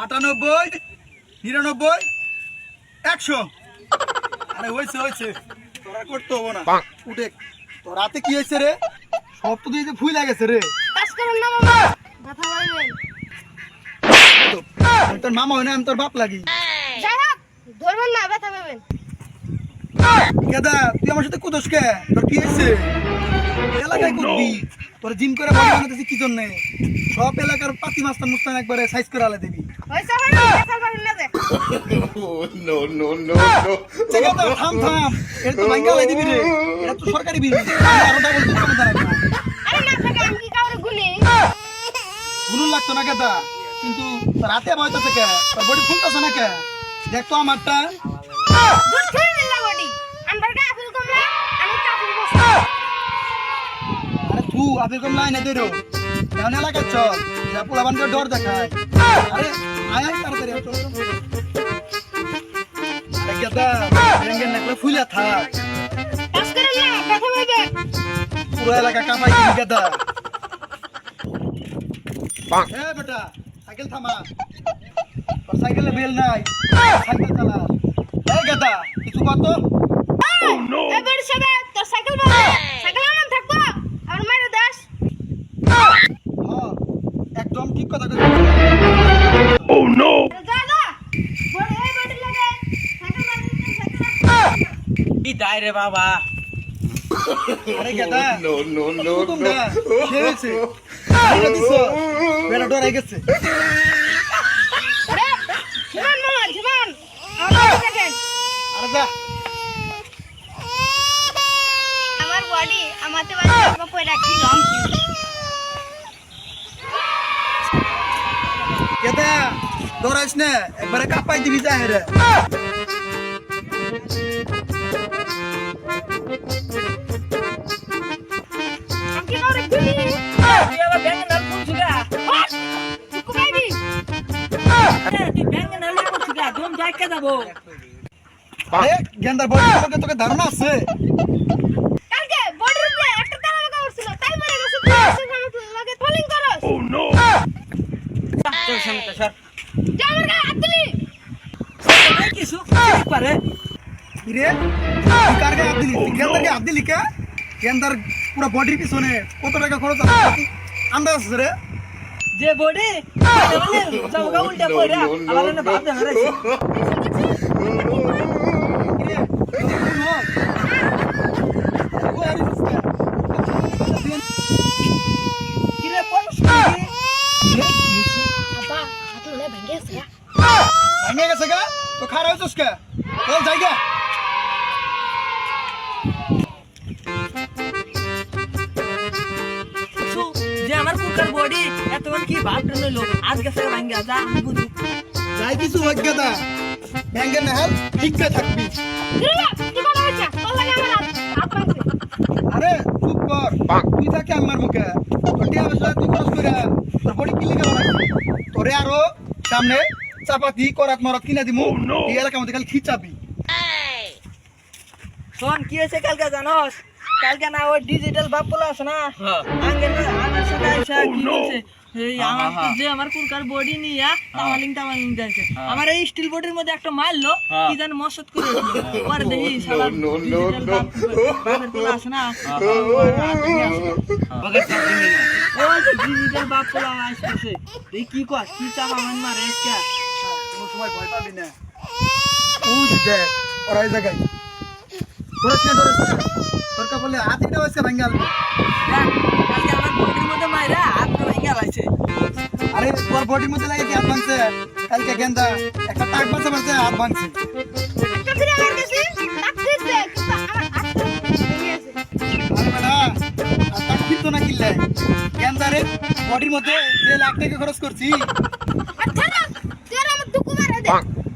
আটানব্বই নিরানব্বই একশো। আরে হয়েছে হয়েছে। তোরা করতে হব না। উঠে তোর রাতে কি হয়েছে রে? সব তো দিয়ে ফুল গেছে রে। তোর মামা হয় না আমি তোর বাপ লাগি। যাই ধরবেন না ব্যথা পাবেন। কেদা তুই আমার সাথে কুদোস কে? তোর কি হয়েছে? এলাকায় করবি তোর জিম করে বডি বানাতেছি কি জন্য? সব এলাকার পাতি মাস্টার মুস্তান একবারে সাইজ করে আলা দিবি। থাম থাম। এটা তো ভাঙ্গা দিবি রে। এটা তো সরকারি বিল। আরও ডাবল দিতে হবে দাঁড়াবো আরে না থাকে আমি কি কাউরে গুলি? গুলুন লাগতো না কেদা কিন্তু রাতে বয়তাছে কে? তোর বডি ফুলতেছে না কে? দেখ তো আমারটা। আপনি কম লাইনে দেরো কেমন এলাকার চল যা পোলা বান্ধব ডর দেখায়। আরে আয় আয় তাড়াতাড়ি চল ফুলে থাক। না পুরো এলাকা কামাই দিবি কেদা এ বেটা সাইকেল থামা। তোর সাইকেলে বেল নাই সাইকেল চালা। এই গেদা কিছু কত এবার সবে তোর সাইকেল বলে সাইকেল দায় রে বাবা। আরে গেদা No, no, no, হুকুম no. হয়েছে? আরে দিছ বেলা ডরাই গেছে। আরে জীবন মামা জীবন আরে যা। আমার বডি আমাতে বাজে কই রাখি লং গেদা ডরাইস না একবারে কাপাই দিবি যা হেরে। গেন্দার বডি সম্পর্কে তোকে ধারণা আছে কালকে বডির উপরে একটা তালা লাগা উঠছিল তাই মরে গেছে তুই লাগে ফলিং করস তোর সামনে তো সর যা আমার গায়ে হাত দিলি কিছু পারে কিরে? কার গায়ে হাত দিলি? তুই গেন্দার গায়ে হাত দিলি কে? গেন্দার পুরো বডির পিছনে কত টাকা খরচ আছে? তুই আন্দাজ আছে রে? যে বডি যাব উল্টা পড়া no, no, না ভাব দেন রে কিরে তুই যে কোন হস? কই আরিস কে? কি রে কোন শুনি আবা হাত লয়ে ভেঙে গেছে গা তো খারাপ হইছস কে? যাই গা। যে আমার কুকার বডি এতক্ষণ কি ভাব দিল আজ গেছে ভাঙ্গা যা আমি বুঝি। যাই কিছু অজ্ঞাতা থাকবি। লাগে আমার হাত। হাত রাখছে আরে চুপ কর। তুই থাকে আমার মুখে। তোর টিয়া পয়সা তুই খরচ করে তোর বডি কিলি গেল তোরে আরও সামনে চাপাতি করাত মরাত কিনা দিমু। এই এলাকার মধ্যে খালি খিচাবি। শোন কি হয়েছে কালকে জানোস? কালকে না ওই ডিজিটাল বাপ বলে আছে না? সাথে আইসা কি বলছে এই আমার যে আমার কুরকার বডি নিয়া তামালিং তামালিং যাইছে। আমার এই স্টিল বডির মধ্যে একটা মারলো কি জানি মসত করে পরে দেখি শালা no. বাপ আছে না। ও ডিজিটাল বাপ এই কি কর কি চাপা মান মারে কে কোনো সময় ভয় পাবি না। উঠ দেখ ওরা জায়গায়। কে ধরে তোর বলে হাত এটা হয়েছে ভাঙ্গাল দেখ, কালকে আমার বডির মধ্যে মাইরা হাত ভেঙে গেছে আরে তোর বডির মধ্যে লাগে কি হাত ভাঙছে। কালকে গেন্দা একটা টাক বাঁচা বাঁচা হাত ভাঙছে। না কিনলে? গেন্দারে বডির মধ্যে যে লাখ টাকা খরচ করছি। আচ্ছা আর আমার দুকু মারা দে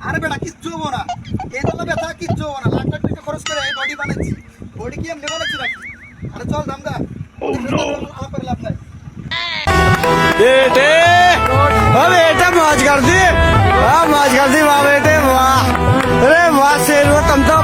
আরে বেটা কিচ্ছু হব না। এই ব্যথা কিচ্ছু হব না? লাখ লাখ টাকা খরচ করে কি এমনি বানাচ্ছি নাকি আরে চল দামদা আলাপ করে লাভ নাই बेटे ओ बेटे मौज कर दी वाह मौज कर दी वाह बेटे वाह अरे वाह शेर वो तुम तो